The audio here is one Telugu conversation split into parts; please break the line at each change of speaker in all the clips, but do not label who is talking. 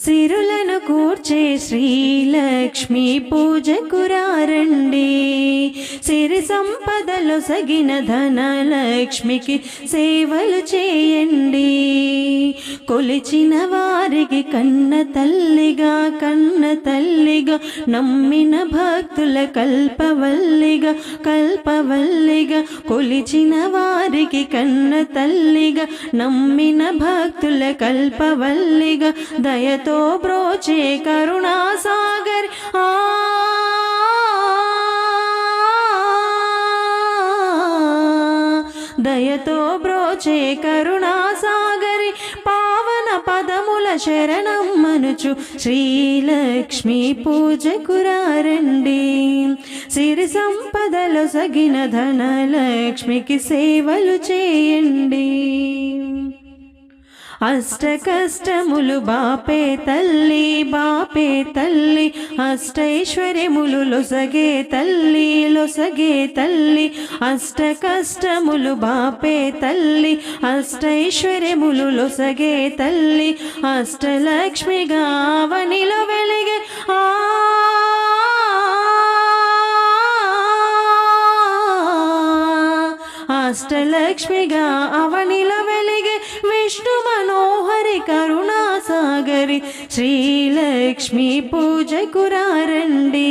సిరులను కూర్చే శ్రీలక్ష్మి పూజకు రారండి సిరి సంపదలు సగిన ధనలక్ష్మికి సేవలు చేయండి. కొలిచిన వారికి కన్న తల్లిగా కన్న తల్లిగా నమ్మిన భక్తుల కల్పవల్లిగా కల్పవల్లిగా కొలిచిన వారికి కన్న తల్లిగా నమ్మిన భక్తుల కల్పవల్లిగా దయతో బ్రోచే కరుణాసాగర్. ఆ. దయతో బ్రోచే కరుణాసాగరి పావన పదముల శరణం మనుచు శ్రీలక్ష్మి పూజకు రారండి. సిరి సంపదలు సగిన ధనలక్ష్మికి సేవలు చేయండి. అష్ట కష్టములు బాపే తల్లి బాపే తల్లి అష్టైశ్వర్యములు లొసగే తల్లి లొసగే తల్లి అష్ట కష్టములు బాపే తల్లి అష్టైశ్వర్యములు లొసగే తల్లి అష్టలక్ష్మిగా అవనిలో వెలిగే ఆ అష్టలక్ష్మిగా అవనిలో కరుణాసాగరి శ్రీలక్ష్మి పూజకు రారండి.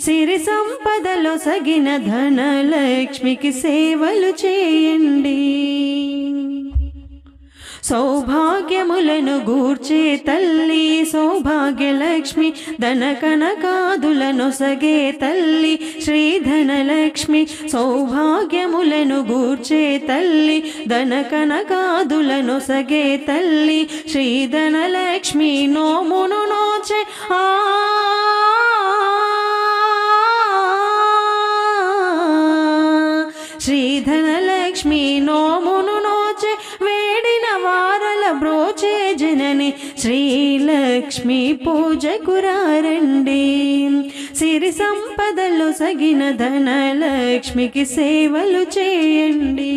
సిరి సంపదలో సగిన ధనలక్ష్మికి సేవలు చేయండి. సౌభాగ్యములను గూర్చే తల్లి సౌభాగ్యలక్ష్మి ధన కనకాదులను సగే తల్లి శ్రీధనలక్ష్మి సౌభాగ్యములను గూర్చే తల్లి ధన కనకాదులను సగే తల్లి శ్రీధనలక్ష్మి నోమును నోచే ఆ శ్రీధనలక్ష్మి నోమును జనని శ్రీలక్ష్మి పూజకు రారండి. సిరి సంపదలు సగిన ధనలక్ష్మికి సేవలు చేయండి.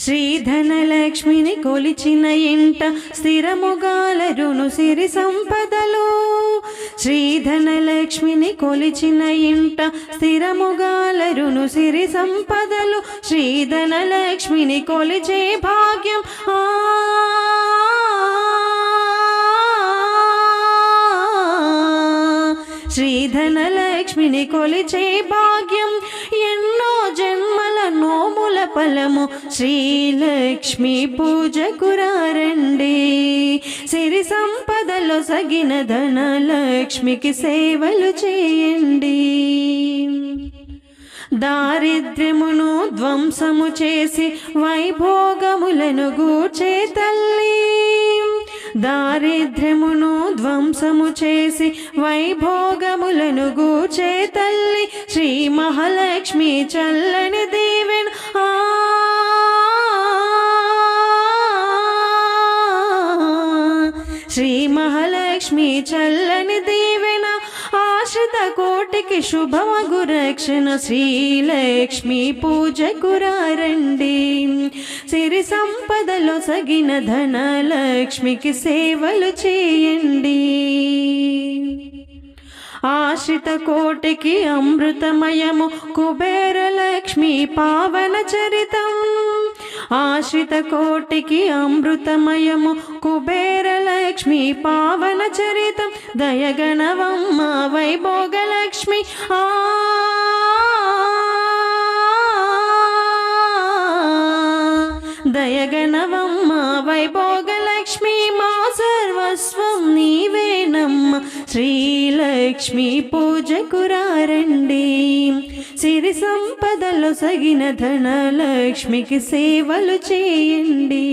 శ్రీ ధనలక్ష్మిని కొలిచిన ఇంట స్థిరముగాలరును సిరి సంపదలు శ్రీధనలక్ష్మిని కొలిచిన ఇంట స్థిరముగాలరును సిరి సంపదలు శ్రీధనలక్ష్మిని కొలిచే భాగ్యం. ఆ! శ్రీధనలక్ష్మిని కొలిచే భాగ్యం. ఎన్నో జన్మల నోముల ఫలము శ్రీలక్ష్మి పూజకురారండి. సంపదలో ధనలక్ష్మికి సేవలు చేయండి. దారిద్ర్యమును ధ్వంసము చేసి వైభోగములను గూర్చే తల్లి. దారిద్ర్యమును ధ్వంసము చేసి వైభోగములను గూర్చే తల్లి. శ్రీ మహాలక్ష్మి చల్లని దేవెను లక్ష్మి చల్లని దీవెన ఆశ్రిత కోటికి శుభమగు రక్షణ శ్రీలక్ష్మి పూజకు రారండి. సిరి సంపదలో సగిన ధన లక్ష్మికి సేవలు చేయండి. ఆశ్రిత కోటికి అమృతమయము కుబేర లక్ష్మి పావన చరితం. ఆశ్రిత కోటికి అమృతమయము కుబేరలక్ష్మి పావన చరితం దయగణవమ్మ వైభోగలక్ష్మి ఆ దయగణవమ్మ వైభోగలక్ష్మి మా సర్వస్వం. శ్రీలక్ష్మి పూజకు రండి సిరి సంపదలు సగిన ధనలక్ష్మికి సేవలు చేయండి.